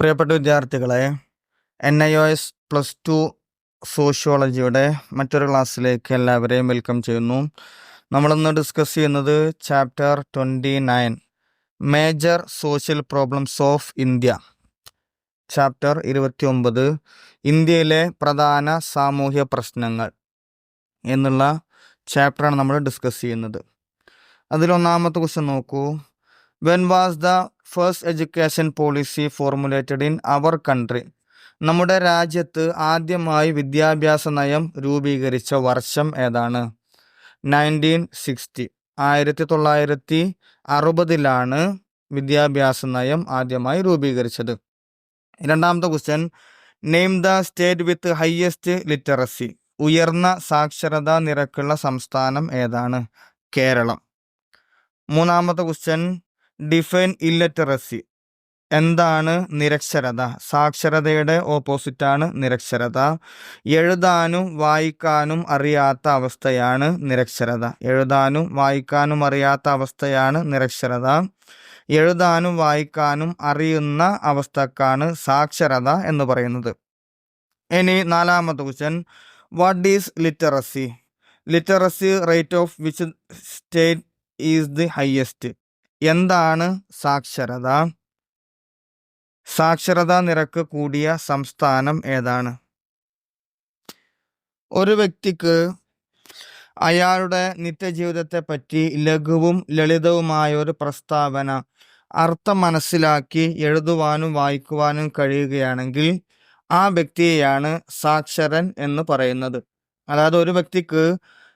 പ്രിയപ്പെട്ട വിദ്യാർത്ഥികളെ N I O S plus two സോഷ്യോളജിയുടെ മറ്റൊരു ക്ലാസ്സിലേക്ക് എല്ലാവരെയും വെൽക്കം ചെയ്യുന്നു. നമ്മളിന്ന് ഡിസ്കസ് ചെയ്യുന്നത് chapter twenty nine major social problems of India chapter ഇരുപത്തി ഒമ്പത് ഇന്ത്യയിലെ പ്രധാന സാമൂഹ്യ പ്രശ്നങ്ങൾ എന്നുള്ള ചാപ്റ്ററാണ് നമ്മൾ ഡിസ്കസ് ചെയ്യുന്നത്. അതിലൊന്നാമത്തെ ക്വസ്റ്റ്യൻ നോക്കൂ. When was the first education policy formulated in our country നമ്മുടെ രാജ്യത്ത് ആദ്യമായി വിദ്യാഭ്യാസ നയം രൂപീകരിച്ച വർഷം ഏതാണ്? നയന്റീൻ സിക്സ്റ്റി ആയിരത്തി തൊള്ളായിരത്തി അറുപതിലാണ് വിദ്യാഭ്യാസ നയം ആദ്യമായി രൂപീകരിച്ചത്. രണ്ടാമത്തെ question name the state with highest literacy ഉയർന്ന സാക്ഷരതാ നിരക്കുള്ള സംസ്ഥാനം ഏതാണ്? കേരളം. മൂന്നാമത്തെ ക്വസ്റ്റ്യൻ ഡിഫൈൻ ഇല്ലറ്ററസി. എന്താണ് നിരക്ഷരത? സാക്ഷരതയുടെ ഓപ്പോസിറ്റാണ് നിരക്ഷരത. എഴുതാനും വായിക്കാനും അറിയാത്ത അവസ്ഥയാണ് നിരക്ഷരത. എഴുതാനും വായിക്കാനും അറിയാത്ത അവസ്ഥയാണ് നിരക്ഷരത. എഴുതാനും വായിക്കാനും അറിയുന്ന അവസ്ഥക്കാണ് സാക്ഷരത എന്ന് പറയുന്നത്. ഇനി നാലാമത്തെ question what is literacy literacy rate of which state is the highest എന്താണ് സാക്ഷരത? സാക്ഷരതാ നിരക്ക് കൂടിയ സംസ്ഥാനം ഏതാണ്? ഒരു വ്യക്തിക്ക് അയാളുടെ നിത്യജീവിതത്തെ പറ്റി ലഘുവും ലളിതവുമായ ഒരു പ്രസ്താവന അർത്ഥം മനസ്സിലാക്കി എഴുതുവാനും വായിക്കുവാനും കഴിയുകയാണെങ്കിൽ ആ വ്യക്തിയെയാണ് സാക്ഷരൻ എന്ന് പറയുന്നത്. അതായത് ഒരു വ്യക്തിക്ക്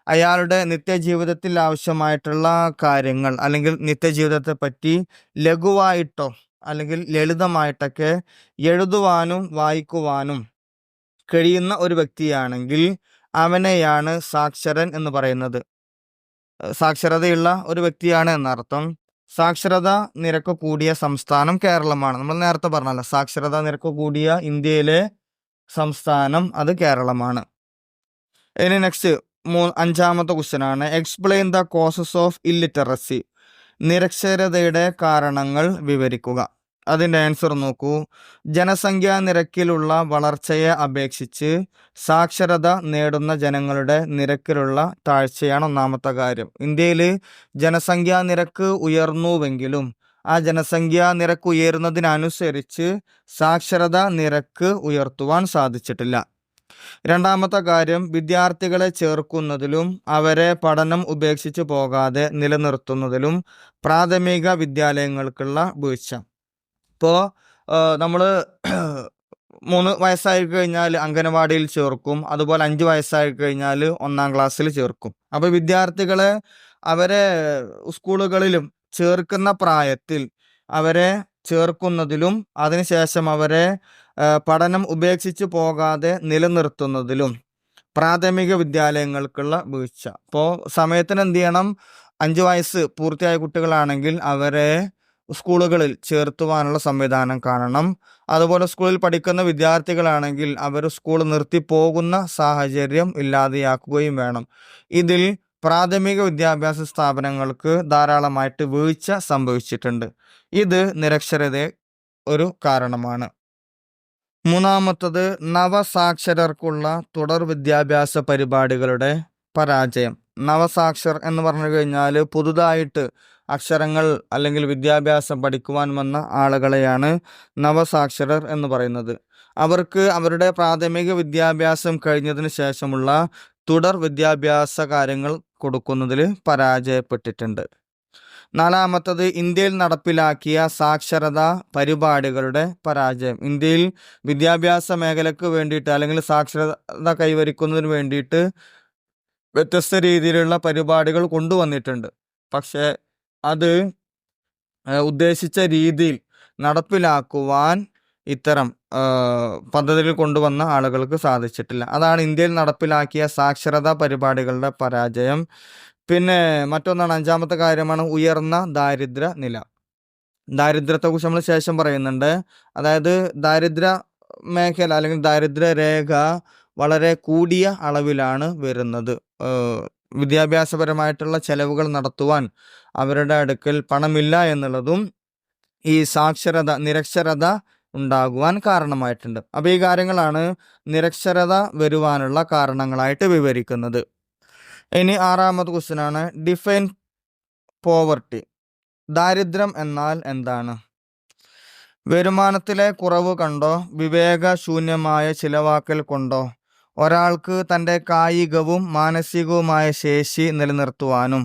അയാളുടെ നിത്യജീവിതത്തിൽ ആവശ്യമായിട്ടുള്ള കാര്യങ്ങൾ അല്ലെങ്കിൽ നിത്യജീവിതത്തെ പറ്റി ലഘുവായിട്ടോ അല്ലെങ്കിൽ ലളിതമായിട്ടൊക്കെ എഴുതുവാനും വായിക്കുവാനും കഴിയുന്ന ഒരു വ്യക്തിയാണെങ്കിൽ അവനെയാണ് സാക്ഷരൻ എന്ന് പറയുന്നത്. സാക്ഷരതയുള്ള ഒരു വ്യക്തിയാണ് എന്നർത്ഥം. സാക്ഷരത നിരക്ക് കൂടിയ സംസ്ഥാനം കേരളമാണ്. നമ്മൾ നേരത്തെ പറഞ്ഞല്ലോ സാക്ഷരത നിരക്ക് കൂടിയ ഇന്ത്യയിലെ സംസ്ഥാനം അത് കേരളമാണ്. ഇനി നെക്സ്റ്റ് മൂ അഞ്ചാമത്തെ ക്വസ്റ്റ്യൻ ആണ് explain the causes of illiteracy നിരക്ഷരതയുടെ കാരണങ്ങൾ വിവരിക്കുക. അതിന്റെ ആൻസർ നോക്കൂ. ജനസംഖ്യാ നിരക്കിലുള്ള വളർച്ചയെ അപേക്ഷിച്ച് സാക്ഷരത നേടുന്ന ജനങ്ങളുടെ നിരക്കിലുള്ള താഴ്ചയാണ് ഒന്നാമത്തെ കാര്യം. ഇന്ത്യയിൽ ജനസംഖ്യാ നിരക്ക് ഉയർന്നുവെങ്കിലും ആ ജനസംഖ്യാ നിരക്ക് ഉയരുന്നതിനനുസരിച്ച് സാക്ഷരത നിരക്ക് ഉയർത്തുവാൻ സാധിച്ചിട്ടില്ല. രണ്ടാമത്തെ കാര്യം വിദ്യാർത്ഥികളെ ചേർക്കുന്നതിലും അവരെ പഠനം ഉപേക്ഷിച്ച് പോകാതെ നിലനിർത്തുന്നതിലും പ്രാഥമിക വിദ്യാലയങ്ങൾക്കുള്ള വീഴ്ച. ഇപ്പോൾ നമ്മൾ മൂന്ന് വയസ്സായി കഴിഞ്ഞാൽ അംഗനവാടിയിൽ ചേർക്കും അതുപോലെ അഞ്ച് വയസ്സായി കഴിഞ്ഞാൽ ഒന്നാം ക്ലാസ്സിൽ ചേർക്കും. അപ്പോൾ വിദ്യാർത്ഥികളെ അവരെ സ്കൂളുകളിലും ചേർക്കുന്ന പ്രായത്തിൽ അവരെ ചേർക്കുന്നതിലും അതിനുശേഷം അവരെ പഠനം ഉപേക്ഷിച്ചു പോകാതെ നിലനിർത്തുന്നതിലും പ്രാഥമിക വിദ്യാലയങ്ങൾക്കുള്ള വീഴ്ച. അപ്പോൾ സമയത്തിന് എന്ത് ചെയ്യണം? അഞ്ച് വയസ്സ് പൂർത്തിയായ കുട്ടികളാണെങ്കിൽ അവരെ സ്കൂളുകളിൽ ചേർത്തുവാനുള്ള സംവിധാനം കാണണം. അതുപോലെ സ്കൂളിൽ പഠിക്കുന്ന വിദ്യാർത്ഥികളാണെങ്കിൽ അവർ സ്കൂൾ നിർത്തി പോകുന്ന സാഹചര്യം ഇല്ലാതെയാക്കുകയും വേണം. ഇതിൽ പ്രാഥമിക വിദ്യാഭ്യാസ സ്ഥാപനങ്ങൾക്ക് ധാരാളമായിട്ട് വീഴ്ച സംഭവിച്ചിട്ടുണ്ട്. ഇത് നിരക്ഷരതയെ ഒരു കാരണമാണ്. മൂന്നാമത്തത് നവസാക്ഷരർക്കുള്ള തുടർ വിദ്യാഭ്യാസ പരിപാടികളുടെ പരാജയം. നവസാക്ഷർ എന്ന് പറഞ്ഞു കഴിഞ്ഞാൽ പുതുതായിട്ട് അക്ഷരങ്ങൾ അല്ലെങ്കിൽ വിദ്യാഭ്യാസം പഠിക്കുവാൻ വന്ന ആളുകളെയാണ് നവസാക്ഷരർ എന്ന് പറയുന്നത്. അവർക്ക് അവരുടെ പ്രാഥമിക വിദ്യാഭ്യാസം കഴിഞ്ഞതിന് ശേഷമുള്ള തുടർ വിദ്യാഭ്യാസ കാര്യങ്ങൾ കൊടുക്കുന്നതിൽ പരാജയപ്പെട്ടിട്ടുണ്ട്. നാലാമത്തത് ഇന്ത്യയിൽ നടപ്പിലാക്കിയ സാക്ഷരതാ പരിപാടികളുടെ പരാജയം. ഇന്ത്യയിൽ വിദ്യാഭ്യാസ മേഖലയ്ക്ക് വേണ്ടിയിട്ട് അല്ലെങ്കിൽ സാക്ഷരത കൈവരിക്കുന്നതിന് വേണ്ടിയിട്ട് വ്യത്യസ്ത രീതിയിലുള്ള പരിപാടികൾ കൊണ്ടുവന്നിട്ടുണ്ട്. പക്ഷേ അത് ഉദ്ദേശിച്ച രീതിയിൽ നടപ്പിലാക്കുവാൻ ഇത്തരം പദ്ധതികൾ കൊണ്ടുവന്ന ആളുകൾക്ക് സാധിച്ചിട്ടില്ല. അതാണ് ഇന്ത്യയിൽ നടപ്പിലാക്കിയ സാക്ഷരതാ പരിപാടികളുടെ പരാജയം. പിന്നെ മറ്റൊന്നാണ് അഞ്ചാമത്തെ കാര്യമാണ് ഉയർന്ന ദാരിദ്ര്യ നില. ദാരിദ്ര്യത്തെക്കുറിച്ച് നമ്മൾ ശേഷം പറയുന്നുണ്ട്. അതായത് ദാരിദ്ര്യ മേഖല അല്ലെങ്കിൽ ദാരിദ്ര്യ രേഖ വളരെ കൂടിയ അളവിലാണ് വരുന്നത്. വിദ്യാഭ്യാസപരമായിട്ടുള്ള ചെലവുകൾ നടത്തുവാൻ അവരുടെ അടുക്കൽ പണമില്ല എന്നുള്ളതും ഈ സാക്ഷരത നിരക്ഷരത ഉണ്ടാകുവാൻ കാരണമായിട്ടുണ്ട്. അപ്പോൾ ഈ കാര്യങ്ങളാണ് നിരക്ഷരത വരുവാനുള്ള കാരണങ്ങളായിട്ട് വിവരിക്കുന്നത്. ഇനി ആറാമത് ക്വസ്റ്റ്യൻ ആണ് ഡിഫൈൻ പോവർട്ടി ദാരിദ്ര്യം എന്നാൽ എന്താണ്? വരുമാനത്തിലെ കുറവ് കണ്ടോ? വിവേകശൂന്യമായ ചിലവാക്കൽ കൊണ്ടോ? ഒരാൾക്ക് തന്റെ കായികവും മാനസികവുമായ ശേഷി നിലനിർത്തുവാനും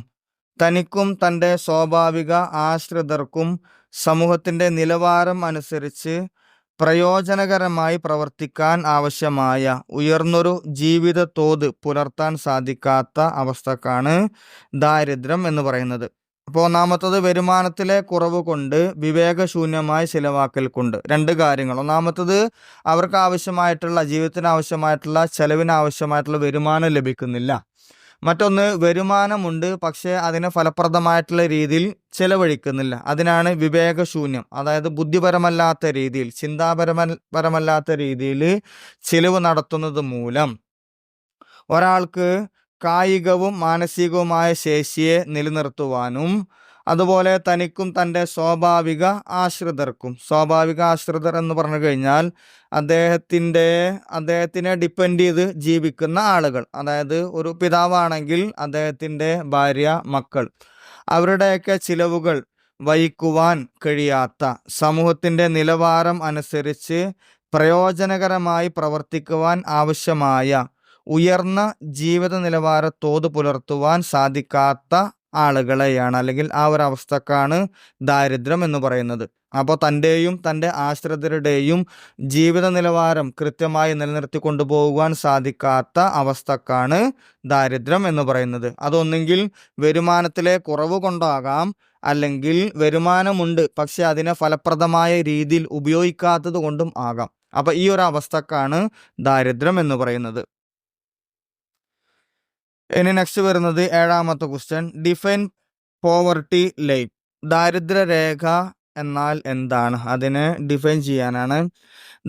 തനിക്കും തന്റെ സ്വാഭാവിക ആശ്രിതർക്കും സമൂഹത്തിന്റെ നിലവാരം അനുസരിച്ച് പ്രയോജനകരമായി പ്രവർത്തിക്കാൻ ആവശ്യമായ ഉയർന്നൊരു ജീവിത തോത് പുലർത്താൻ സാധിക്കാത്ത അവസ്ഥക്കാണ് ദാരിദ്ര്യം എന്ന് പറയുന്നത്. അപ്പോൾ ഒന്നാമത്തത് വരുമാനത്തിലെ കുറവ് കൊണ്ട് വിവേകശൂന്യമായ ചിലവാക്കൽ കൊണ്ട് രണ്ട് കാര്യങ്ങൾ. ഒന്നാമത്തത് അവർക്ക് ആവശ്യമായിട്ടുള്ള ജീവിതത്തിന് ആവശ്യമായിട്ടുള്ള ചെലവിന് ആവശ്യമായിട്ടുള്ള വരുമാനം ലഭിക്കുന്നില്ല. മറ്റൊന്ന് വരുമാനമുണ്ട് പക്ഷേ അതിനെ ഫലപ്രദമായിട്ടുള്ള രീതിയിൽ ചെലവഴിക്കുന്നില്ല. അതിനാണ് വിവേകശൂന്യം. അതായത് ബുദ്ധിപരമല്ലാത്ത രീതിയിൽ ചിന്താപരമപരമല്ലാത്ത രീതിയിൽ ചിലവ് നടത്തുന്നത് മൂലം ഒരാൾക്ക് കായികവും മാനസികവുമായ ശേഷിയെ നിലനിർത്തുവാനും അതുപോലെ തനിക്കും തന്റെ സ്വാഭാവിക ആശ്രിതർക്കും. സ്വാഭാവിക ആശ്രിതർ എന്ന് പറഞ്ഞു കഴിഞ്ഞാൽ അദ്ദേഹത്തിന്റെ അദ്ദേഹത്തിനെ ഡിപ്പെൻഡ് ചെയ്ത് ജീവിക്കുന്ന ആളുകൾ. അതായത് ഒരു പിതാവാണെങ്കിൽ അദ്ദേഹത്തിന്റെ ഭാര്യ മക്കൾ. അവരുടെയൊക്കെ ചിലവുകൾ വഹിക്കുവാൻ കഴിയാത്ത സമൂഹത്തിന്റെ നിലവാരം അനുസരിച്ച് പ്രയോജനകരമായി പ്രവർത്തിക്കുവാൻ ആവശ്യമായ ഉയർന്ന ജീവിത നിലവാര തോത് പുലർത്തുവാൻ സാധിക്കാത്ത ആളുകളെയാണ് അല്ലെങ്കിൽ ആ ഒരു അവസ്ഥക്കാണ് ദാരിദ്ര്യം എന്ന് പറയുന്നത്. അപ്പോൾ തന്റെയും തന്റെ ആശ്രിതരുടെയും ജീവിത നിലവാരം കൃത്യമായി നിലനിർത്തി കൊണ്ടുപോകുവാൻ സാധിക്കാത്ത അവസ്ഥക്കാണ് ദാരിദ്ര്യം എന്ന് പറയുന്നത്. അതൊന്നെങ്കിൽ വരുമാനത്തിലെ കുറവ് കൊണ്ടാകാം അല്ലെങ്കിൽ വരുമാനമുണ്ട് പക്ഷെ അതിനെ ഫലപ്രദമായ രീതിയിൽ ഉപയോഗിക്കാത്തത് കൊണ്ടും ആകാം. അപ്പോൾ ഈ ഒരു അവസ്ഥക്കാണ് ദാരിദ്ര്യം എന്ന് പറയുന്നത്. ഇനി നെക്സ്റ്റ് വരുന്നത് ഏഴാമത്തെ ക്വസ്റ്റ്യൻ ഡിഫൈൻ പോവർട്ടി ലൈൻ ദാരിദ്ര്യരേഖ എന്നാൽ എന്താണ്? അതിനെ ഡിഫൈൻ ചെയ്യാനാണ്.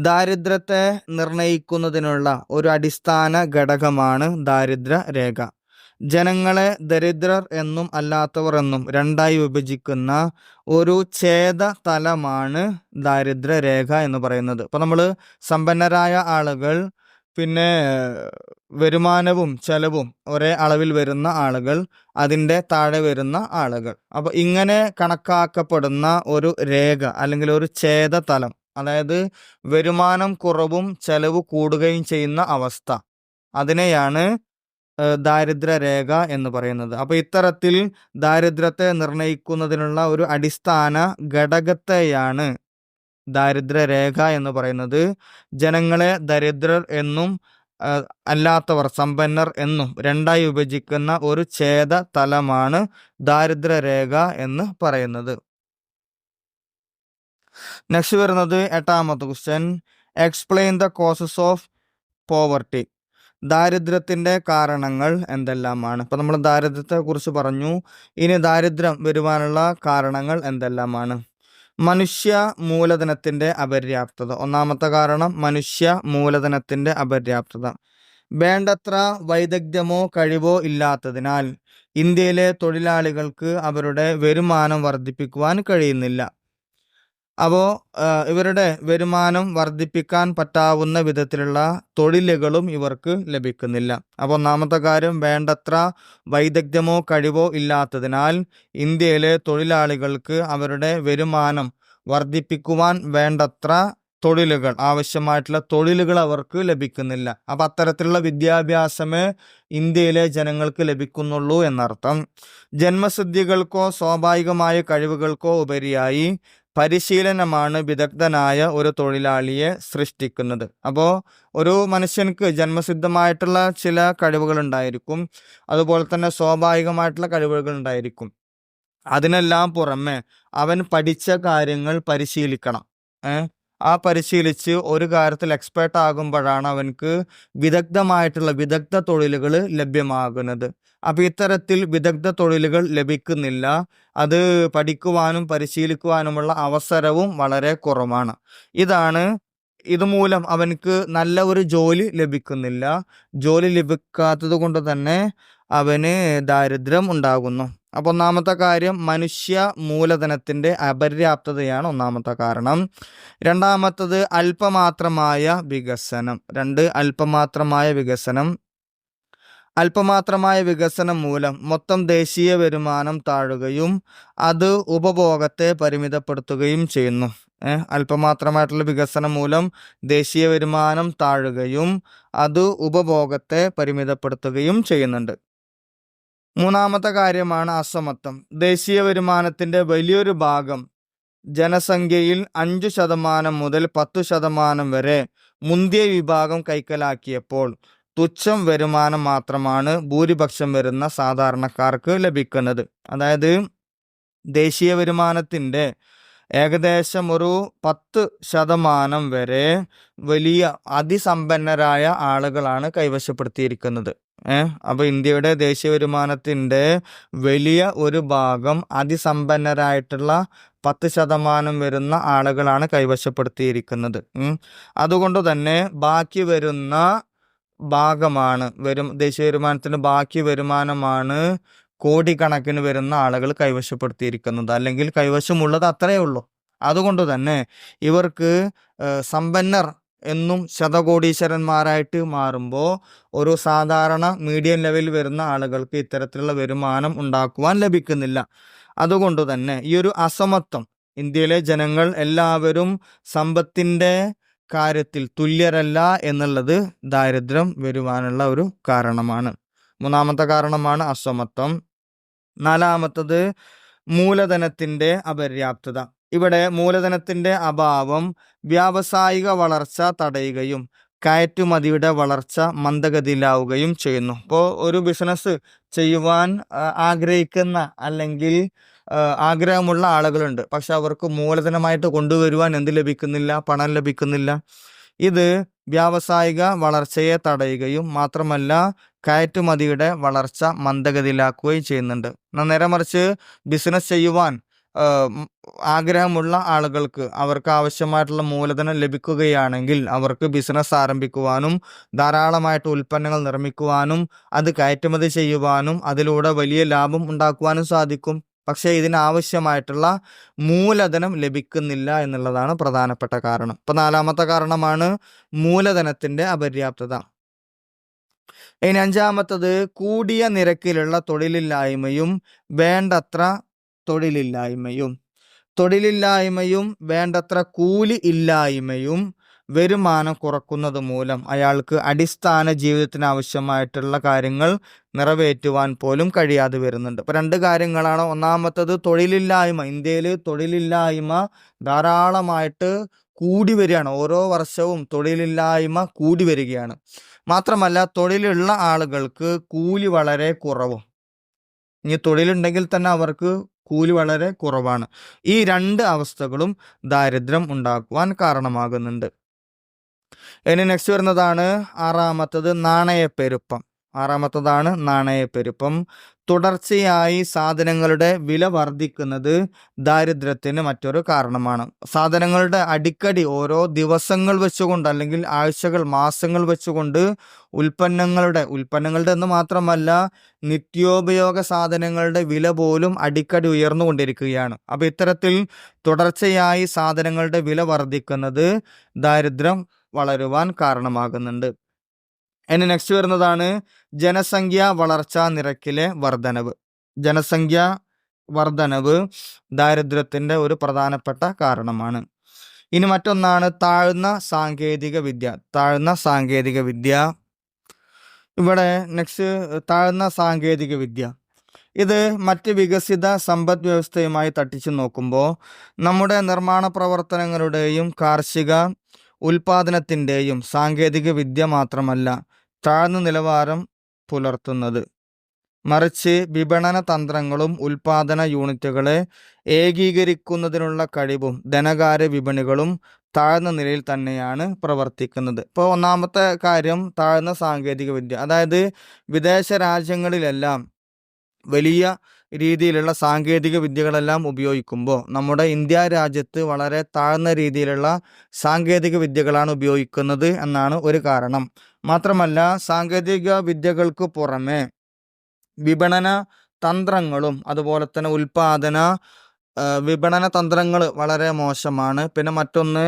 ദാരിദ്ര്യത്തെ നിർണയിക്കുന്നതിനുള്ള ഒരു അടിസ്ഥാന ഘടകമാണ് ദാരിദ്ര്യ രേഖ ജനങ്ങളെ ദരിദ്രർ എന്നും അല്ലാത്തവർ എന്നും രണ്ടായി വിഭജിക്കുന്ന ഒരു ഛേദ തലമാണ് ദാരിദ്ര്യ രേഖ എന്ന് പറയുന്നത്. അപ്പോൾ നമ്മൾ സമ്പന്നരായ ആളുകൾ പിന്നെ വരുമാനവും ചെലവും ഒരേ അളവിൽ വരുന്ന ആളുകൾ അതിന്റെ താഴെ വരുന്ന ആളുകൾ. അപ്പോൾ ഇങ്ങനെ കണക്കാക്കപ്പെടുന്ന ഒരു രേഖ അല്ലെങ്കിൽ ഒരു ഛേദ തലം അതായത് വരുമാനം കുറവും ചെലവ് കൂടുകയും ചെയ്യുന്ന അവസ്ഥ അതിനെയാണ് ദാരിദ്ര്യ രേഖ എന്ന് പറയുന്നത്. അപ്പോൾ ഇത്തരത്തിൽ ദാരിദ്ര്യത്തെ നിർണയിക്കുന്നതിനുള്ള ഒരു അടിസ്ഥാന ഘടകത്തെയാണ് ദാരിദ്ര്യ രേഖ എന്ന് പറയുന്നത്. ജനങ്ങളെ ദരിദ്രർ എന്നും അല്ലാത്തവർ സമ്പന്നർ എന്നും രണ്ടായി വിഭജിക്കുന്ന ഒരു ഛേദ തലമാണ് ദാരിദ്ര്യരേഖ എന്ന് പറയുന്നത്. നെക്സ്റ്റ് വരുന്നത് എട്ടാമത്തെ question explain the causes of poverty ദാരിദ്ര്യത്തിന്റെ കാരണങ്ങൾ എന്തെല്ലാമാണ്? ഇപ്പം നമ്മൾ ദാരിദ്ര്യത്തെക്കുറിച്ച് പറഞ്ഞു. ഇനി ദാരിദ്ര്യം വരുവാനുള്ള കാരണങ്ങൾ എന്തെല്ലാമാണ്? മനുഷ്യ മൂലധനത്തിന്റെ അപര്യാപ്തത. ഒന്നാമത്തെ കാരണം മനുഷ്യ മൂലധനത്തിന്റെ അപര്യാപ്തത. വേണ്ടത്ര വൈദഗ്ധ്യമോ കഴിവോ ഇല്ലാത്തതിനാൽ ഇന്ത്യയിലെ തൊഴിലാളികൾക്ക് അവരുടെ വരുമാനം വർദ്ധിപ്പിക്കുവാൻ കഴിയുന്നില്ല. അപ്പോൾ ഇവരുടെ വരുമാനം വർദ്ധിപ്പിക്കാൻ പറ്റാവുന്ന വിധത്തിലുള്ള തൊഴിലുകളും ഇവർക്ക് ലഭിക്കുന്നില്ല. അപ്പോൾ ഒന്നാമത്തെ കാര്യം വേണ്ടത്ര വൈദഗ്ധ്യമോ കഴിവോ ഇല്ലാത്തതിനാൽ ഇന്ത്യയിലെ തൊഴിലാളികൾക്ക് അവരുടെ വരുമാനം വർദ്ധിപ്പിക്കുവാൻ വേണ്ടത്ര തൊഴിലുകൾ ആവശ്യമായിട്ടുള്ള തൊഴിലുകൾ അവർക്ക് ലഭിക്കുന്നില്ല. അപ്പം അത്തരത്തിലുള്ള വിദ്യാഭ്യാസമേ ഇന്ത്യയിലെ ജനങ്ങൾക്ക് ലഭിക്കുന്നുള്ളൂ എന്നർത്ഥം. ജന്മസിദ്ധികൾക്കോ സ്വാഭാവികമായ കഴിവുകൾക്കോ ഉപരിയായി പരിശീലനമാണ് വിദഗ്ധനായ ഒരു തൊഴിലാളിയെ സൃഷ്ടിക്കുന്നത്. അപ്പോൾ ഒരു മനുഷ്യനക്ക് ജന്മസിദ്ധമായിട്ടുള്ള ചില കഴിവുകൾ ഉണ്ടായിരിക്കും അതുപോലെ തന്നെ സ്വാഭാവികമായിട്ടുള്ള കഴിവുകൾ ഉണ്ടായിരിക്കും അതിനെല്ലാം പുറമെ അവൻ പഠിച്ച കാര്യങ്ങൾ പരിശീലിക്കണം. ഏഹ് ആ പരിശീലിച്ച് ഒരു കാര്യത്തിൽ എക്സ്പേർട്ട് ആകുമ്പോഴാണ് അവനക്ക് വിദഗ്ധമായിട്ടുള്ള വിദഗ്ധ തൊഴിലുകൾ ലഭ്യമാകുന്നത്. അപ്പോൾ ഇത്തരത്തിൽ വിദഗ്ധ തൊഴിലുകൾ ലഭിക്കുന്നില്ല. അത് പഠിക്കുവാനും പരിശീലിക്കുവാനുമുള്ള അവസരവും വളരെ കുറവാണ്. ഇതാണ് ഇതുമൂലം അവനക്ക് നല്ല ഒരു ജോലി ലഭിക്കുന്നില്ല. ജോലി ലഭിക്കാത്തത് കൊണ്ട് തന്നെ അവന് ദാരിദ്ര്യം ഉണ്ടാകുന്നു. അപ്പോൾ ഒന്നാമത്തെ കാര്യം മനുഷ്യ മൂലധനത്തിന്റെ അപര്യാപ്തതയാണ് ഒന്നാമത്തെ കാരണം. രണ്ടാമത്തത് അല്പമാത്രമായ വികസനം. രണ്ട് അല്പമാത്രമായ വികസനം. അല്പമാത്രമായ വികസനം മൂലം മൊത്തം ദേശീയ വരുമാനം താഴുകയും അത് ഉപഭോഗത്തെ പരിമിതപ്പെടുത്തുകയും ചെയ്യുന്നു. അല്പമാത്രമായിട്ടുള്ള വികസനം മൂലം ദേശീയ വരുമാനം താഴുകയും അത് ഉപഭോഗത്തെ പരിമിതപ്പെടുത്തുകയും ചെയ്യുന്നുണ്ട്. മൂന്നാമത്തെ കാര്യമാണ് അസമത്വം. ദേശീയ വരുമാനത്തിന്റെ വലിയൊരു ഭാഗം ജനസംഖ്യയിൽ അഞ്ചു ശതമാനം മുതൽ പത്തു ശതമാനം വരെ മുന്തിയ വിഭാഗം കൈക്കലാക്കിയപ്പോൾ തുച്ഛം വരുമാനം മാത്രമാണ് ഭൂരിപക്ഷം വരുന്ന സാധാരണക്കാർക്ക് ലഭിക്കുന്നത്. അതായത് ദേശീയ വരുമാനത്തിന്റെ ഏകദേശം ഒരു പത്ത് ശതമാനം വരെ വലിയ അതിസമ്പന്നരായ ആളുകളാണ് കൈവശപ്പെടുത്തിയിരിക്കുന്നത്. അപ്പോൾ ഇന്ത്യയുടെ ദേശീയ വരുമാനത്തിന്റെ വലിയ ഒരു ഭാഗം അതിസമ്പന്നരായിട്ടുള്ള പത്ത് ശതമാനം വരുന്ന ആളുകളാണ് കൈവശപ്പെടുത്തിയിരിക്കുന്നത്. അതുകൊണ്ട് തന്നെ ബാക്കി വരുന്ന ഭാഗമാണ് വരും ദേശീയ വരുമാനത്തിന്റെ ബാക്കി വരുമാനമാണ് കോടിക്കണക്കിന് വരുന്ന ആളുകൾ കൈവശപ്പെടുത്തിയിരിക്കുന്നത്. അല്ലെങ്കിൽ കൈവശമുള്ളത് അത്രയേ ഉള്ളൂ. അതുകൊണ്ട് തന്നെ ഇവർക്ക് സമ്പന്നർ എന്നും ശതകോടീശ്വരന്മാരായിട്ട് മാറുമ്പോൾ ഒരു സാധാരണ മീഡിയം ലെവലിൽ വരുന്ന ആളുകൾക്ക് ഇത്തരത്തിലുള്ള വരുമാനം ഉണ്ടാക്കുവാൻ ലഭിക്കുന്നില്ല. അതുകൊണ്ട് തന്നെ ഈ ഒരു അസമത്വം ഇന്ത്യയിലെ ജനങ്ങൾ എല്ലാവരും സമ്പത്തിന്റെ കാര്യത്തിൽ തുല്യരല്ല എന്നുള്ളത് ദാരിദ്ര്യം വരുവാനുള്ള ഒരു കാരണമാണ്. മൂന്നാമത്തെ കാരണമാണ് അസമത്വം. നാലാമത്തത് മൂലധനത്തിന്റെ അപര്യാപ്തത. ഇവിടെ മൂലധനത്തിന്റെ അഭാവം വ്യാവസായിക വളർച്ച തടയുകയും കയറ്റുമതിയുടെ വളർച്ച മന്ദഗതിയിലാവുകയും ചെയ്യുന്നു. അപ്പോൾ ഒരു ബിസിനസ് ചെയ്യുവാൻ ആഗ്രഹിക്കുന്ന അല്ലെങ്കിൽ ആഗ്രഹമുള്ള ആളുകളുണ്ട്. പക്ഷെ അവർക്ക് മൂലധനമായിട്ട് കൊണ്ടുവരുവാൻ എന്ത് ലഭിക്കുന്നില്ല? പണം ലഭിക്കുന്നില്ല. ഇത് വ്യാവസായിക വളർച്ചയെ തടയുകയും മാത്രമല്ല കയറ്റുമതിയുടെ വളർച്ച മന്ദഗതിയിലാക്കുകയും ചെയ്യുന്നുണ്ട്. നേരെ മറിച്ച് ബിസിനസ് ചെയ്യുവാൻ ആഗ്രഹമുള്ള ആളുകൾക്ക് അവർക്ക് ആവശ്യമായിട്ടുള്ള മൂലധനം ലഭിക്കുകയാണെങ്കിൽ അവർക്ക് ബിസിനസ് ആരംഭിക്കുവാനും ധാരാളമായിട്ട് ഉൽപ്പന്നങ്ങൾ നിർമ്മിക്കുവാനും അത് കയറ്റുമതി ചെയ്യുവാനും അതിലൂടെ വലിയ ലാഭം ഉണ്ടാക്കുവാനും സാധിക്കും. പക്ഷേ ഇതിനാവശ്യമായിട്ടുള്ള മൂലധനം ലഭിക്കുന്നില്ല എന്നുള്ളതാണ് പ്രധാനപ്പെട്ട കാരണം. ഇപ്പം നാലാമത്തെ കാരണമാണ് മൂലധനത്തിന്റെ അപര്യാപ്തത. ഇനി അഞ്ചാമത്തത് കൂടിയ നിരക്കിലുള്ള തൊഴിലില്ലായ്മയും വേണ്ടത്ര തൊഴിലില്ലായ്മയും തൊഴിലില്ലായ്മയും വേണ്ടത്ര കൂലി ഇല്ലായ്മയും വരുമാനം കുറക്കുന്നത് മൂലം അയാൾക്ക് അടിസ്ഥാന ജീവിതത്തിന് ആവശ്യമായിട്ടുള്ള കാര്യങ്ങൾ നിറവേറ്റുവാൻ പോലും കഴിയാതെ വരുന്നുണ്ട്. അപ്പം രണ്ട് കാര്യങ്ങളാണ്. ഒന്നാമത്തത് തൊഴിലില്ലായ്മ. ഇന്ത്യയിൽ തൊഴിലില്ലായ്മ ധാരാളമായിട്ട് കൂടി വരികയാണ്. ഓരോ വർഷവും തൊഴിലില്ലായ്മ കൂടി വരികയാണ്. മാത്രമല്ല തൊഴിലുള്ള ആളുകൾക്ക് കൂലി വളരെ കുറവും. ഇനി തൊഴിലുണ്ടെങ്കിൽ തന്നെ അവർക്ക് കൂലി വളരെ കുറവാണ്. ഈ രണ്ട് അവസ്ഥകളും ദാരിദ്ര്യം ഉണ്ടാക്കുവാൻ കാരണമാകുന്നുണ്ട്. ഇനി നെക്സ്റ്റ് വരുന്നതാണ് ആറാമത്തത് നാണയപ്പെരുപ്പം. ആറാമത്തതാണ് നാണയപ്പെരുപ്പം. തുടർച്ചയായി സാധനങ്ങളുടെ വില വർദ്ധിക്കുന്നത് ദാരിദ്ര്യത്തിന് മറ്റൊരു കാരണമാണ്. സാധനങ്ങളുടെ അടിക്കടി ഓരോ ദിവസങ്ങൾ വെച്ചുകൊണ്ട് അല്ലെങ്കിൽ ആഴ്ചകൾ മാസങ്ങൾ വെച്ചുകൊണ്ട് ഉൽപ്പന്നങ്ങളുടെ ഉൽപ്പന്നങ്ങളുടെ എന്ന് മാത്രമല്ല നിത്യോപയോഗ സാധനങ്ങളുടെ വില പോലും അടിക്കടി ഉയർന്നുകൊണ്ടിരിക്കുകയാണ്. അപ്പോൾ ഇത്തരത്തിൽ തുടർച്ചയായി സാധനങ്ങളുടെ വില വർദ്ധിക്കുന്നത് ദാരിദ്ര്യം വളരുവാൻ കാരണമാകുന്നുണ്ട്. ഇനി നെക്സ്റ്റ് വരുന്നതാണ് ജനസംഖ്യ വളർച്ചാ നിരക്കിലെ വർധനവ്. ജനസംഖ്യ വർധനവ് ദാരിദ്ര്യത്തിന്റെ ഒരു പ്രധാനപ്പെട്ട കാരണമാണ്. ഇനി മറ്റൊന്നാണ് താഴ്ന്ന സാങ്കേതിക വിദ്യ. താഴ്ന്ന സാങ്കേതിക വിദ്യ. ഇവിടെ നെക്സ്റ്റ് താഴ്ന്ന സാങ്കേതിക വിദ്യ. ഇത് മറ്റ് വികസിത സമ്പദ് വ്യവസ്ഥയുമായി തട്ടിച്ചു നോക്കുമ്പോൾ നമ്മുടെ നിർമ്മാണ പ്രവർത്തനങ്ങളുടെയും കാർഷിക ഉൽപാദനത്തിന്റെയും സാങ്കേതിക വിദ്യ മാത്രമല്ല താഴ്ന്ന നിലവാരം പുലർത്തുന്നത്. മറിച്ച് വിപണന തന്ത്രങ്ങളും ഉൽപാദന യൂണിറ്റുകളെ ഏകീകരിക്കുന്നതിനുള്ള കഴിവും ധനകാര്യ വിപണികളും താഴ്ന്ന നിലയിൽ തന്നെയാണ് പ്രവർത്തിക്കുന്നത്. ഇപ്പോൾ ഒന്നാമത്തെ കാര്യം താഴ്ന്ന സാങ്കേതിക വിദ്യ. അതായത് വിദേശ രാജ്യങ്ങളിലെല്ലാം വലിയ രീതിയിലുള്ള സാങ്കേതിക വിദ്യകളെല്ലാം ഉപയോഗിക്കുമ്പോൾ നമ്മുടെ ഇന്ത്യ രാജ്യത്ത് വളരെ താഴ്ന്ന രീതിയിലുള്ള സാങ്കേതിക വിദ്യകളാണ് ഉപയോഗിക്കുന്നത് എന്നാണ് ഒരു കാരണം. മാത്രമല്ല സാങ്കേതിക വിദ്യകൾക്ക് പുറമെ വിപണന തന്ത്രങ്ങളും അതുപോലെ തന്നെ ഉൽപാദന വിപണന തന്ത്രങ്ങൾ വളരെ മോശമാണ്. പിന്നെ മറ്റൊന്ന്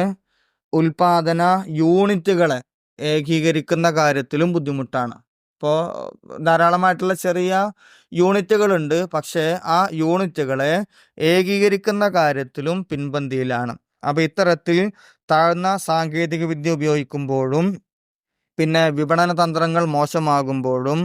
ഉൽപാദന യൂണിറ്റുകളെ ഏകീകരിക്കുന്ന കാര്യത്തിലും ബുദ്ധിമുട്ടാണ്. ഇപ്പോൾ ധാരാളമായിട്ടുള്ള ചെറിയ യൂണിറ്റുകളുണ്ട്. പക്ഷേ ആ യൂണിറ്റുകളെ ഏകീകരിക്കുന്ന കാര്യത്തിലും പിൻപന്തിയിലാണ്. അപ്പോൾ ഇത്തരത്തിൽ താഴ്ന്ന സാങ്കേതിക വിദ്യ ഉപയോഗിക്കുമ്പോഴും പിന്നെ വിപണന തന്ത്രങ്ങൾ മോശമാകുമ്പോഴും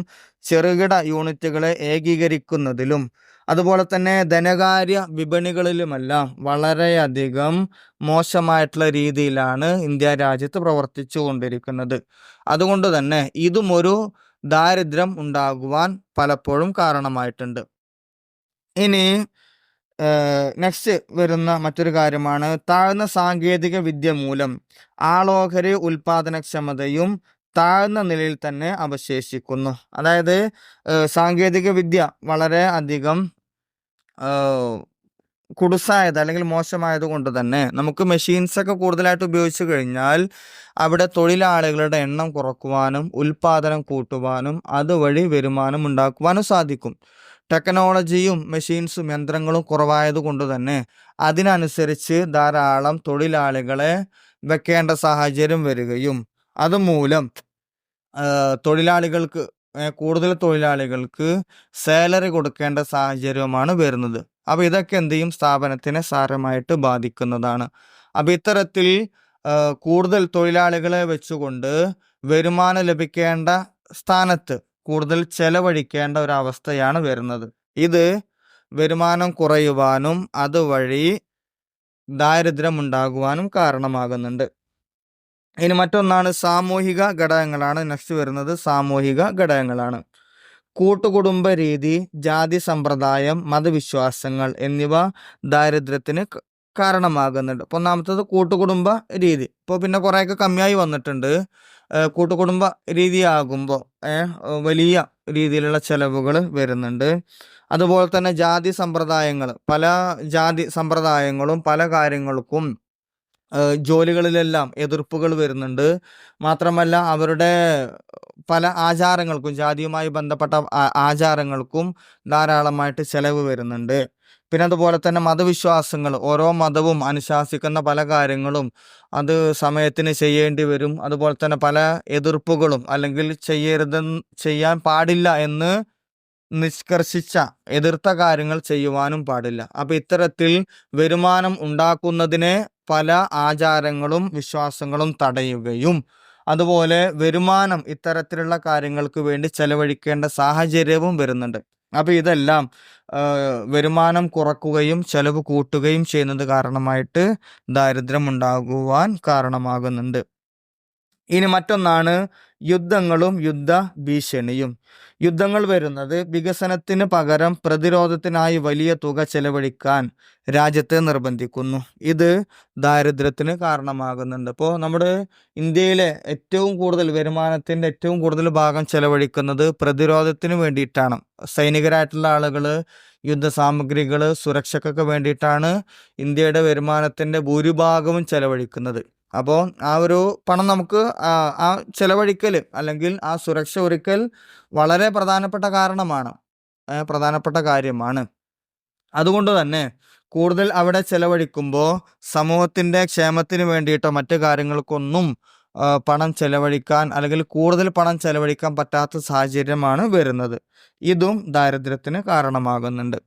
ചെറുകിട യൂണിറ്റുകളെ ഏകീകരിക്കുന്നതിലും അതുപോലെ തന്നെ ധനകാര്യ വിപണികളിലുമെല്ലാം വളരെയധികം മോശമായിട്ടുള്ള രീതിയിലാണ് ഇന്ത്യ രാജ്യത്ത് പ്രവർത്തിച്ചു കൊണ്ടിരിക്കുന്നത് അതുകൊണ്ട് തന്നെ ഇതും ഒരു ദാരിദ്ര്യം ഉണ്ടാകുവാൻ പലപ്പോഴും കാരണമായിട്ടുണ്ട്. ഇനി നെക്സ്റ്റ് വരുന്ന മറ്റൊരു കാര്യമാണ് താഴ്ന്ന സാങ്കേതിക വിദ്യ മൂലം ആളോഹരി ഉൽപാദനക്ഷമതയും താഴ്ന്ന നിലയിൽ തന്നെ അവശേഷിക്കുന്നു. അതായത് സാങ്കേതിക വിദ്യ വളരെ അധികം കുടുസായത് അല്ലെങ്കിൽ മോശമായത് കൊണ്ട് തന്നെ നമുക്ക് മെഷീൻസ് ഒക്കെ കൂടുതലായിട്ട് ഉപയോഗിച്ചു കഴിഞ്ഞാൽ അവിടെ തൊഴിലാളികളുടെ എണ്ണം കുറക്കുവാനും ഉൽപാദനം കൂട്ടുവാനും അതുവഴി വരുമാനം ഉണ്ടാക്കുവാനും സാധിക്കും. ടെക്നോളജിയും മെഷീൻസും യന്ത്രങ്ങളും കുറവായത് കൊണ്ട് തന്നെ അതിനനുസരിച്ച് ധാരാളം തൊഴിലാളികളെ വെക്കേണ്ട സാഹചര്യം വരികയും അതുമൂലം തൊഴിലാളികൾക്ക് കൂടുതൽ തൊഴിലാളികൾക്ക് സാലറി കൊടുക്കേണ്ട സാഹചര്യമാണ് വരുന്നത്. അപ്പോൾ ഇതൊക്കെ എന്ത് ചെയ്യും? സ്ഥാപനത്തിനെ സാരമായിട്ട് ബാധിക്കുന്നതാണ്. അപ്പോൾ ഇത്തരത്തിൽ കൂടുതൽ തൊഴിലാളികളെ വെച്ചുകൊണ്ട് വരുമാനം ലഭിക്കേണ്ട സ്ഥാനത്ത് കൂടുതൽ ചെലവഴിക്കേണ്ട ഒരവസ്ഥയാണ് വരുന്നത്. ഇത് വരുമാനം കുറയുവാനും അതുവഴി ദാരിദ്ര്യം ഉണ്ടാകുവാനും കാരണമാകുന്നുണ്ട്. ഇനി മറ്റൊന്നാണ് സാമൂഹിക ഘടകങ്ങളാണ് നെക്സ്റ്റ് വരുന്നത്. സാമൂഹിക ഘടകങ്ങളാണ്. കൂട്ടുകുടുംബ രീതി ജാതി സമ്പ്രദായം മതവിശ്വാസങ്ങൾ എന്നിവ ദാരിദ്ര്യത്തിന് കാരണമാകുന്നുണ്ട്. അപ്പോൾ ഒന്നാമത്തത് കൂട്ടുകുടുംബ രീതി. ഇപ്പോൾ പിന്നെ കുറേയൊക്കെ കമ്മിയായി വന്നിട്ടുണ്ട്. കൂട്ടുകുടുംബ രീതിയാകുമ്പോൾ വലിയ രീതിയിലുള്ള ചിലവുകൾ വരുന്നുണ്ട്. അതുപോലെ തന്നെ ജാതി സമ്പ്രദായങ്ങൾ പല ജാതി സമ്പ്രദായങ്ങളും പല കാര്യങ്ങൾക്കും ജോലികളിലെല്ലാം എതിർപ്പുകൾ വരുന്നുണ്ട്. മാത്രമല്ല അവരുടെ പല ആചാരങ്ങൾക്കും ജാതിയുമായി ബന്ധപ്പെട്ട ആചാരങ്ങൾക്കും ധാരാളമായിട്ട് ചെലവ് വരുന്നുണ്ട്. പിന്നെ അതുപോലെ തന്നെ മതവിശ്വാസങ്ങൾ. ഓരോ മതവും അനുശാസിക്കുന്ന പല കാര്യങ്ങളും അത് സമയത്തിന് ചെയ്യേണ്ടി വരും. അതുപോലെ തന്നെ പല എതിർപ്പുകളും അല്ലെങ്കിൽ ചെയ്യരുത് ചെയ്യാൻ പാടില്ല എന്ന് നിഷ്കർഷിച്ച എതിർത്ത കാര്യങ്ങൾ ചെയ്യുവാനും പാടില്ല. അപ്പൊ ഇത്തരത്തിൽ വരുമാനം ഉണ്ടാക്കുന്നതിനെ പല ആചാരങ്ങളും വിശ്വാസങ്ങളും തടയുകയും. അതുപോലെ വരുമാനം ഇത്തരത്തിലുള്ള കാര്യങ്ങൾക്ക് വേണ്ടി ചെലവഴിക്കേണ്ട സാഹചര്യവും വരുന്നുണ്ട്. അപ്പോൾ ഇതെല്ലാം വരുമാനം കുറക്കുകയും ചെലവ് കൂട്ടുകയും ചെയ്യുന്നത് കാരണമായിട്ട് ദാരിദ്ര്യം ഉണ്ടാകുവാൻ കാരണമാകുന്നുണ്ട്. ഇനി മറ്റൊന്നാണ് യുദ്ധങ്ങളും യുദ്ധ ഭീഷണിയും യുദ്ധങ്ങൾ വരുന്നത് വികസനത്തിന് പകരം പ്രതിരോധത്തിനായി വലിയ തുക ചെലവഴിക്കാൻ രാജ്യത്തെ നിർബന്ധിക്കുന്നു. ഇത് ദാരിദ്ര്യത്തിന് കാരണമാകുന്നുണ്ട്. അപ്പോൾ നമ്മുടെ ഇന്ത്യയിലെ ഏറ്റവും കൂടുതൽ വരുമാനത്തിന്റെ ഏറ്റവും കൂടുതൽ ഭാഗം ചെലവഴിക്കുന്നത് പ്രതിരോധത്തിന് വേണ്ടിയിട്ടാണ്. സൈനികരായിട്ടുള്ള ആളുകൾ യുദ്ധ സാമഗ്രികൾ സുരക്ഷക്കൊക്കെ വേണ്ടിയിട്ടാണ് ഇന്ത്യയുടെ വരുമാനത്തിന്റെ ഭൂരിഭാഗവും ചെലവഴിക്കുന്നത്. അപ്പോൾ ആ ഒരു പണം നമുക്ക് ആ ചെലവഴിക്കൽ അല്ലെങ്കിൽ ആ സുരക്ഷ ഒരുക്കൽ വളരെ പ്രധാനപ്പെട്ട കാരണമാണ്. പ്രധാനപ്പെട്ട കാര്യമാണ്. അതുകൊണ്ട് തന്നെ കൂടുതൽ അവിടെ ചെലവഴിക്കുമ്പോൾ സമൂഹത്തിന്റെ ക്ഷേമത്തിന് വേണ്ടിയിട്ടോ മറ്റു കാര്യങ്ങൾക്കൊന്നും പണം ചെലവഴിക്കാൻ അല്ലെങ്കിൽ കൂടുതൽ പണം ചെലവഴിക്കാൻ പറ്റാത്ത സാഹചര്യമാണ് വരുന്നത്. ഇതും ദാരിദ്ര്യത്തിന് കാരണമാകുന്നുണ്ട്.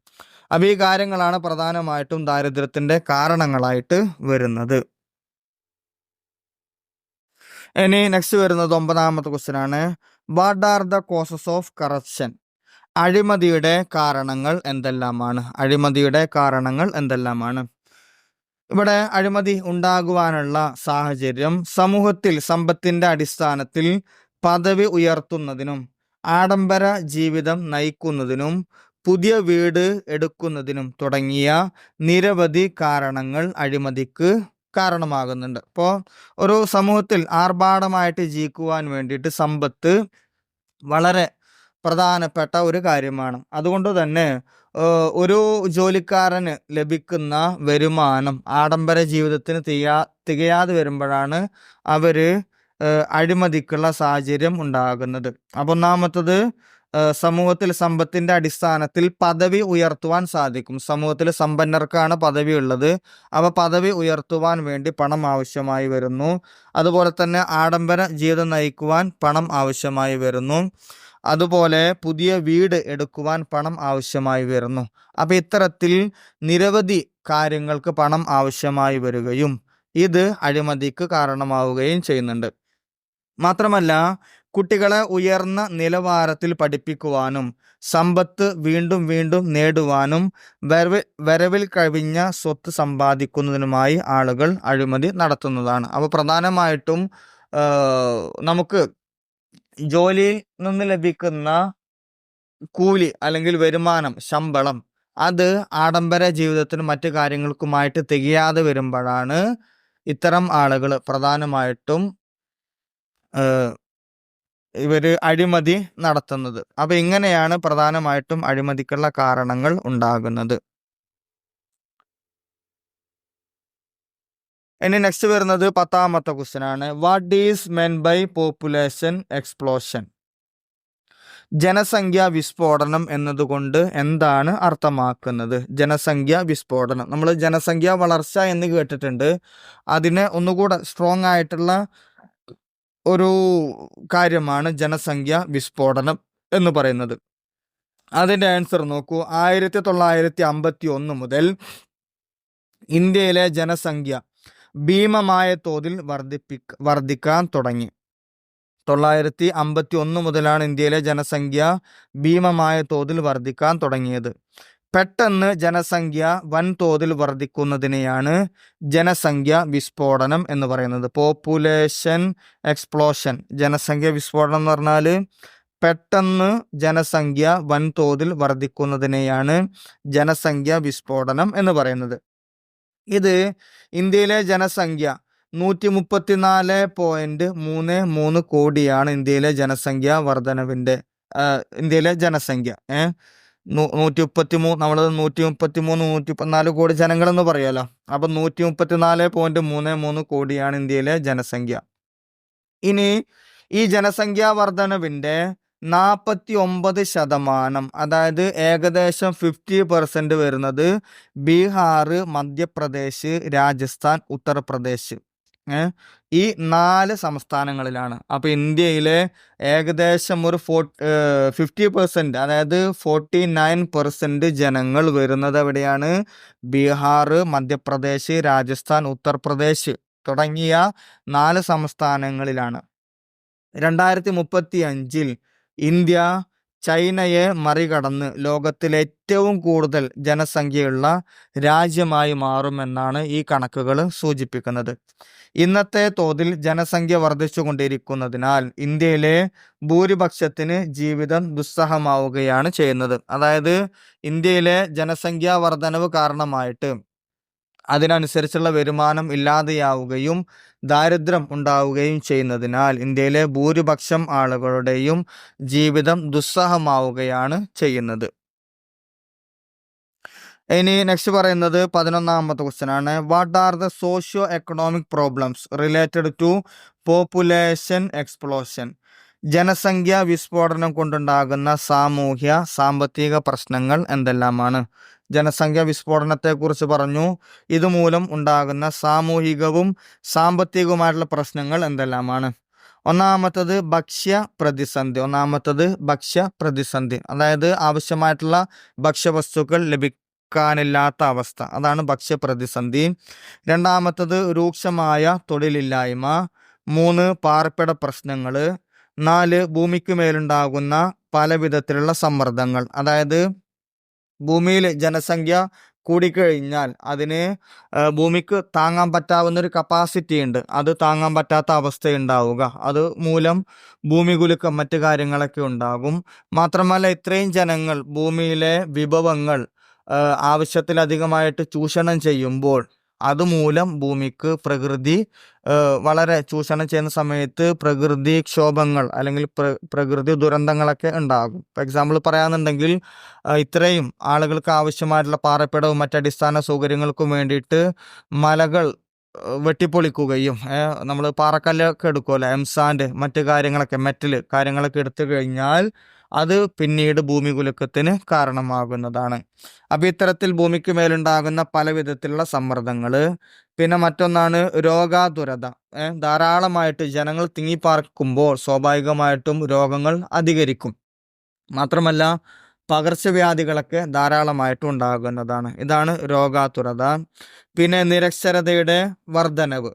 അപ്പോൾ ഈ കാര്യങ്ങളാണ് പ്രധാനമായിട്ടും ദാരിദ്ര്യത്തിന്റെ കാരണങ്ങളായിട്ട് വരുന്നത്. ഇനി നെക്സ്റ്റ് വരുന്നത് ഒമ്പതാമത്തെ ക്വസ്റ്റ്യൻ ആണ്. What are the causes of corruption അഴിമതിയുടെ കാരണങ്ങൾ എന്തെല്ലാമാണ്? അഴിമതിയുടെ കാരണങ്ങൾ എന്തെല്ലാമാണ്? ഇവിടെ അഴിമതി ഉണ്ടാകുവാനുള്ള സാഹചര്യം സമൂഹത്തിൽ സമ്പത്തിന്റെ അടിസ്ഥാനത്തിൽ പദവി ഉയർത്തുന്നതിനും ആഡംബര ജീവിതം നയിക്കുന്നതിനും പുതിയ വീട് എടുക്കുന്നതിനും തുടങ്ങിയ നിരവധി കാരണങ്ങൾ അഴിമതിക്ക് കാരണമാകുന്നുണ്ട്. അപ്പോൾ ഒരു സമൂഹത്തിൽ ആർഭാടമായിട്ട് ജീവിക്കുവാൻ വേണ്ടിയിട്ട് സമ്പത്ത് വളരെ പ്രധാനപ്പെട്ട ഒരു കാര്യമാണ്. അതുകൊണ്ട് തന്നെ ഒരു ജോലിക്കാരന് ലഭിക്കുന്ന വരുമാനം ആഡംബര ജീവിതത്തിന് തികയാ തികയാതെ വരുമ്പോഴാണ് അവർ അഴിമതിക്കുള്ള സാഹചര്യം ഉണ്ടാകുന്നത്. അപ്പോൾ ഒന്നാമത്തത് സമൂഹത്തിൽ സമ്പത്തിന്റെ അടിസ്ഥാനത്തിൽ പദവി ഉയർത്തുവാൻ സാധിക്കും. സമൂഹത്തിൽ സമ്പന്നർക്കാണ് പദവി ഉള്ളത്. അപ്പോൾ പദവി ഉയർത്തുവാൻ വേണ്ടി പണം ആവശ്യമായി വരുന്നു. അതുപോലെ തന്നെ ആഡംബര ജീവിതം നയിക്കുവാൻ പണം ആവശ്യമായി വരുന്നു. അതുപോലെ പുതിയ വീട് എടുക്കുവാൻ പണം ആവശ്യമായി വരുന്നു. അപ്പം ഇത്തരത്തിൽ നിരവധി കാര്യങ്ങൾക്ക് പണം ആവശ്യമായി വരികയും ഇത് അഴിമതിക്ക് കാരണമാവുകയും ചെയ്യുന്നുണ്ട്. മാത്രമല്ല കുട്ടികളെ ഉയർന്ന നിലവാരത്തിൽ പഠിപ്പിക്കുവാനും സമ്പത്ത് വീണ്ടും വീണ്ടും നേടുവാനും വരവ് വരവിൽ കവിഞ്ഞ സ്വത്ത് സമ്പാദിക്കുന്നതിനുമായി ആളുകൾ അഴിമതി നടത്തുന്നതാണ്. അപ്പോൾ പ്രധാനമായിട്ടും നമുക്ക് ജോലിയിൽ നിന്ന് ലഭിക്കുന്ന കൂലി അല്ലെങ്കിൽ വരുമാനം ശമ്പളം അത് ആഡംബര ജീവിതത്തിനും മറ്റു കാര്യങ്ങൾക്കുമായിട്ട് തികയാതെ വരുമ്പോഴാണ് ഇത്തരം ആളുകൾ പ്രധാനമായിട്ടും ഇവർ അഴിമതി നടത്തുന്നത്. അപ്പൊ ഇങ്ങനെയാണ് പ്രധാനമായിട്ടും അഴിമതിക്കുള്ള കാരണങ്ങൾ ഉണ്ടാകുന്നത്. ഇനി നെക്സ്റ്റ് വരുന്നത് പത്താമത്തെ ക്വസ്റ്റ്യൻ ആണ്. What is meant by population explosion ജനസംഖ്യാ വിസ്ഫോടനം എന്നതുകൊണ്ട് എന്താണ് അർത്ഥമാക്കുന്നത്? ജനസംഖ്യാ വിസ്ഫോടനം. നമ്മൾ ജനസംഖ്യാ വളർച്ച എന്ന് കേട്ടിട്ടുണ്ട്. അതിനെ ഒന്നുകൂടെ സ്ട്രോങ് ആയിട്ടുള്ള ഒരു കാര്യമാണ് ജനസംഖ്യ വിസ്ഫോടനം എന്ന് പറയുന്നത്. അതിന്റെ ആൻസർ നോക്കൂ. ആയിരത്തി തൊള്ളായിരത്തി അമ്പത്തി ഒന്ന് മുതൽ ഇന്ത്യയിലെ ജനസംഖ്യ ഭീമമായ തോതിൽ വർദ്ധിപ്പിക്ക വർദ്ധിക്കാൻ തുടങ്ങി. തൊള്ളായിരത്തി അമ്പത്തി ഒന്ന് മുതലാണ് ഇന്ത്യയിലെ ജനസംഖ്യ ഭീമമായ തോതിൽ വർദ്ധിക്കാൻ തുടങ്ങിയത്. പെട്ടെന്ന് ജനസംഖ്യ വൻതോതിൽ വർദ്ധിക്കുന്നതിനെയാണ് ജനസംഖ്യ വിസ്ഫോടനം എന്ന് പറയുന്നത്. പോപ്പുലേഷൻ എക്സ്പ്ലോഷൻ ജനസംഖ്യ വിസ്ഫോടനം എന്ന് പറഞ്ഞാൽ പെട്ടെന്ന് ജനസംഖ്യ വൻതോതിൽ വർദ്ധിക്കുന്നതിനെയാണ് ജനസംഖ്യ വിസ്ഫോടനം എന്ന് പറയുന്നത്. ഇത് ഇന്ത്യയിലെ ജനസംഖ്യ നൂറ്റി മുപ്പത്തിനാല് പോയിന്റ് മൂന്ന് മൂന്ന് കോടിയാണ് ഇന്ത്യയിലെ ജനസംഖ്യ വർധനവിന്റെ ഇന്ത്യയിലെ ജനസംഖ്യ ഏഹ്. നൂറ്റി മുപ്പത്തി മൂന്ന് നമ്മൾ നൂറ്റി മുപ്പത്തി മൂന്ന് നൂറ്റി പതിനാല് കോടി ജനങ്ങളെന്ന് പറയുമല്ലോ അപ്പം നൂറ്റി മുപ്പത്തി നാല് പോയിന്റ് മൂന്ന് മൂന്ന് കോടിയാണ് ഇന്ത്യയിലെ ജനസംഖ്യ. ഇനി ഈ ജനസംഖ്യാ വർധനവിന്റെ നാൽപ്പത്തി ഒമ്പത് ശതമാനം അതായത് ഏകദേശം ഫിഫ്റ്റി പെർസെന്റ് വരുന്നത് ബീഹാർ മധ്യപ്രദേശ് രാജസ്ഥാൻ ഉത്തർപ്രദേശ്. ഈ നാല് സംസ്ഥാനങ്ങളിലാണ്. അപ്പോൾ ഇന്ത്യയിലെ ഏകദേശം ഒരു ഫോ ഫിഫ്റ്റി പെർസെന്റ് അതായത് ഫോർട്ടി നയൻ പെർസെന്റ് ജനങ്ങൾ വരുന്നത് എവിടെയാണ്? ബീഹാർ മധ്യപ്രദേശ് രാജസ്ഥാൻ ഉത്തർപ്രദേശ് തുടങ്ങിയ നാല് സംസ്ഥാനങ്ങളിലാണ്. രണ്ടായിരത്തി മുപ്പത്തി അഞ്ചിൽ ഇന്ത്യ ചൈനയെ മറികടന്ന് ലോകത്തിലെ ഏറ്റവും കൂടുതൽ ജനസംഖ്യയുള്ള രാജ്യമായി മാറുമെന്നാണ് ഈ കണക്കുകൾ സൂചിപ്പിക്കുന്നത്. ഇന്നത്തെ തോതിൽ ജനസംഖ്യ വർദ്ധിച്ചുകൊണ്ടിരിക്കുന്നതിനാൽ ഇന്ത്യയിലെ ഭൂരിപക്ഷത്തിന് ജീവിതം ദുസ്സഹമാവുകയാണ് ചെയ്യുന്നത്. അതായത് ഇന്ത്യയിലെ ജനസംഖ്യാ വർധനവ് കാരണമായിട്ട് അതിനനുസരിച്ചുള്ള വരുമാനം ഇല്ലാതെയാവുകയും ദാരിദ്ര്യം ഉണ്ടാവുകയും ചെയ്യുന്നതിനാൽ ഇന്ത്യയിലെ ഭൂരിപക്ഷം ആളുകളുടെയും ജീവിതം ദുസ്സഹമാവുകയാണ് ചെയ്യുന്നത്. ഇനി നെക്സ്റ്റ് പറയുന്നത് പതിനൊന്നാമത്തെ ക്വസ്റ്റ്യൻ ആണ്. What are the socio economic problems related to population explosion ജനസംഖ്യ വിസ്ഫോടനം കൊണ്ടുണ്ടാകുന്ന സാമൂഹ്യ സാമ്പത്തിക പ്രശ്നങ്ങൾ എന്തെല്ലാമാണ്? ജനസംഖ്യാ വിസ്ഫോടനത്തെക്കുറിച്ച് പറഞ്ഞു. ഇതുമൂലം ഉണ്ടാകുന്ന സാമൂഹികവും സാമ്പത്തികവുമായിട്ടുള്ള പ്രശ്നങ്ങൾ എന്തെല്ലാമാണ്? ഒന്നാമത്തത് ഭക്ഷ്യ പ്രതിസന്ധി. ഒന്നാമത്തത് ഭക്ഷ്യ പ്രതിസന്ധി. അതായത് ആവശ്യമായിട്ടുള്ള ഭക്ഷ്യവസ്തുക്കൾ ലഭിക്കാനില്ലാത്ത അവസ്ഥ. അതാണ് ഭക്ഷ്യ പ്രതിസന്ധി. രണ്ടാമത്തത് രൂക്ഷമായ തൊഴിലില്ലായ്മ. മൂന്ന് പാർപ്പിട പ്രശ്നങ്ങൾ നാല് ഭൂമിക്ക് മേലുണ്ടാകുന്ന പല വിധത്തിലുള്ള സമ്മർദ്ദങ്ങൾ. അതായത് ഭൂമിയിൽ ജനസംഖ്യ കൂടിക്കഴിഞ്ഞാൽ അതിന് ഭൂമിക്ക് താങ്ങാൻ പറ്റാവുന്ന ഒരു കപ്പാസിറ്റി ഉണ്ട്. അത് താങ്ങാൻ പറ്റാത്ത അവസ്ഥ ഉണ്ടാവുക അത് മൂലം ഭൂമി കുലുക്കം മറ്റു കാര്യങ്ങളൊക്കെ ഉണ്ടാകും. മാത്രമല്ല ഇത്രയും ജനങ്ങൾ ഭൂമിയിലെ വിഭവങ്ങൾ ആവശ്യത്തിലധികമായിട്ട് ചൂഷണം ചെയ്യുമ്പോൾ അതുമൂലം ഭൂമിക്ക് പ്രകൃതി വളരെ ചൂഷണം ചെയ്യുന്ന സമയത്ത് പ്രകൃതി ക്ഷോഭങ്ങൾ അല്ലെങ്കിൽ പ്ര- പ്രകൃതി ദുരന്തങ്ങളൊക്കെ ഉണ്ടാകും. ഇപ്പോൾ എക്സാമ്പിൾ പറയാന്നുണ്ടെങ്കിൽ ഇത്രയും ആളുകൾക്ക് ആവശ്യമായിട്ടുള്ള പാറപ്പിടവും മറ്റടിസ്ഥാന സൗകര്യങ്ങൾക്കും വേണ്ടിയിട്ട് മലകൾ വെട്ടിപ്പൊളിക്കുകയും നമ്മൾ പാറക്കല്ലൊക്കെ എടുക്കുമല്ലോ എംസാൻഡ് മറ്റു കാര്യങ്ങളൊക്കെ മെറ്റൽ കാര്യങ്ങളൊക്കെ എടുത്തു കഴിഞ്ഞാൽ അത് പിന്നീട് ഭൂമി കുലുക്കത്തിന് കാരണമാകുന്നതാണ്. അപ്പോൾ ഇത്തരത്തിൽ ഭൂമിക്ക് മേലുണ്ടാകുന്ന പല വിധത്തിലുള്ള സമ്മർദ്ദങ്ങൾ പിന്നെ മറ്റൊന്നാണ് രോഗാതുരത. ധാരാളമായിട്ട് ജനങ്ങൾ തിങ്ങിപ്പാർക്കുമ്പോൾ സ്വാഭാവികമായിട്ടും രോഗങ്ങൾ അധികരിക്കും. മാത്രമല്ല പകർച്ചവ്യാധികളൊക്കെ ധാരാളമായിട്ടും ഉണ്ടാകുന്നതാണ്. ഇതാണ് രോഗാതുരത. പിന്നെ നിരക്ഷരതയുടെ വർധനവ്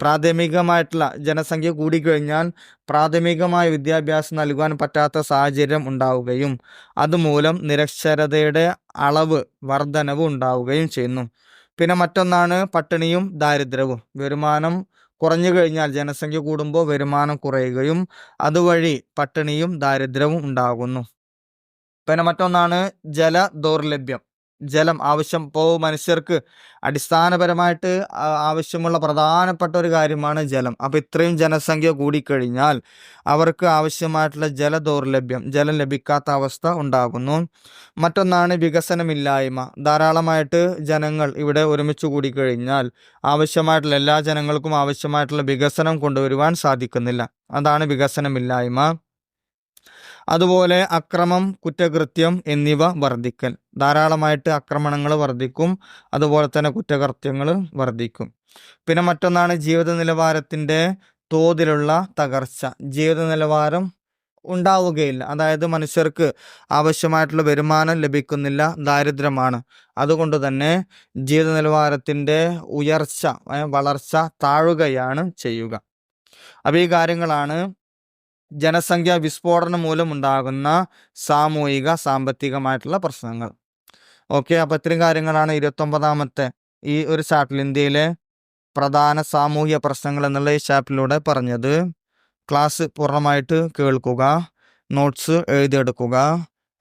പ്രാഥമികമായിട്ടുള്ള ജനസംഖ്യ കൂടിക്കഴിഞ്ഞാൽ പ്രാഥമികമായ വിദ്യാഭ്യാസം നൽകുവാൻ പറ്റാത്ത സാഹചര്യം ഉണ്ടാവുകയും അതുമൂലം നിരക്ഷരതയുടെ അളവ് വർധനവ് ഉണ്ടാവുകയും ചെയ്യുന്നു. പിന്നെ മറ്റൊന്നാണ് പട്ടിണിയും ദാരിദ്ര്യവും. വരുമാനം കുറഞ്ഞു കഴിഞ്ഞാൽ ജനസംഖ്യ കൂടുമ്പോൾ വരുമാനം കുറയുകയും അതുവഴി പട്ടിണിയും ദാരിദ്ര്യവും ഉണ്ടാകുന്നു. പിന്നെ മറ്റൊന്നാണ് ജല ദൗർലഭ്യം ജലം ആവശ്യം ഇപ്പോൾ മനുഷ്യർക്ക്. അടിസ്ഥാനപരമായിട്ട് ആവശ്യമുള്ള പ്രധാനപ്പെട്ട ഒരു കാര്യമാണ് ജലം. അപ്പോൾ ഇത്രയും ജനസംഖ്യ കൂടിക്കഴിഞ്ഞാൽ അവർക്ക് ആവശ്യമായിട്ടുള്ള ജല ദൗർലഭ്യം ജലം ലഭിക്കാത്ത അവസ്ഥ ഉണ്ടാകുന്നു. മറ്റൊന്നാണ് വികസനമില്ലായ്മ. ധാരാളമായിട്ട് ജനങ്ങൾ ഇവിടെ ഒരുമിച്ച് കൂടിക്കഴിഞ്ഞാൽ ആവശ്യമായിട്ടുള്ള എല്ലാ ജനങ്ങൾക്കും ആവശ്യമായിട്ടുള്ള വികസനം കൊണ്ടുവരുവാൻ സാധിക്കുന്നില്ല. അതാണ് വികസനമില്ലായ്മ. അതുപോലെ അക്രമം കുറ്റകൃത്യം എന്നിവ വർദ്ധിക്കൽ. ധാരാളമായിട്ട് ആക്രമണങ്ങൾ വർദ്ധിക്കും അതുപോലെ തന്നെ കുറ്റകൃത്യങ്ങൾ വർദ്ധിക്കും. പിന്നെ മറ്റൊന്നാണ് ജീവിത നിലവാരത്തിന്റെ തോതിലുള്ള തകർച്ച. ജീവിത നിലവാരം ഉണ്ടാവുകയില്ല. അതായത് മനുഷ്യർക്ക് ആവശ്യമായിട്ടുള്ള വരുമാനം ലഭിക്കുന്നില്ല ദാരിദ്ര്യമാണ്. അതുകൊണ്ട് തന്നെ ജീവിത നിലവാരത്തിന്റെ ഉയർച്ച വളർച്ച താഴുകയാണ് ചെയ്യുക. അപ്പോൾ ഈ കാര്യങ്ങളാണ് ജനസംഖ്യ വിസ്ഫോടനം മൂലം ഉണ്ടാകുന്ന സാമൂഹിക സാമ്പത്തികമായിട്ടുള്ള പ്രശ്നങ്ങൾ. ഓക്കെ അപ്പോൾ ഇത്രയും കാര്യങ്ങളാണ് ഇരുപത്തൊമ്പതാമത്തെ ഈ ഒരു ചാപ്റ്ററിൽ ഇന്ത്യയിലെ പ്രധാന സാമൂഹിക പ്രശ്നങ്ങൾ എന്നുള്ള ഈ ചാപ്റ്ററിലൂടെ പറഞ്ഞത്. ക്ലാസ് പൂർണമായിട്ട് കേൾക്കുക നോട്ട്സ് എഴുതിയെടുക്കുക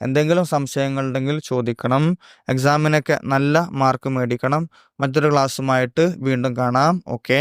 എന്തെങ്കിലും സംശയങ്ങളുണ്ടെങ്കിൽ ചോദിക്കണം എക്സാമിനൊക്കെ നല്ല മാർക്ക് മേടിക്കണം. മറ്റൊരു ക്ലാസ്സുമായിട്ട് വീണ്ടും കാണാം. ഓക്കെ.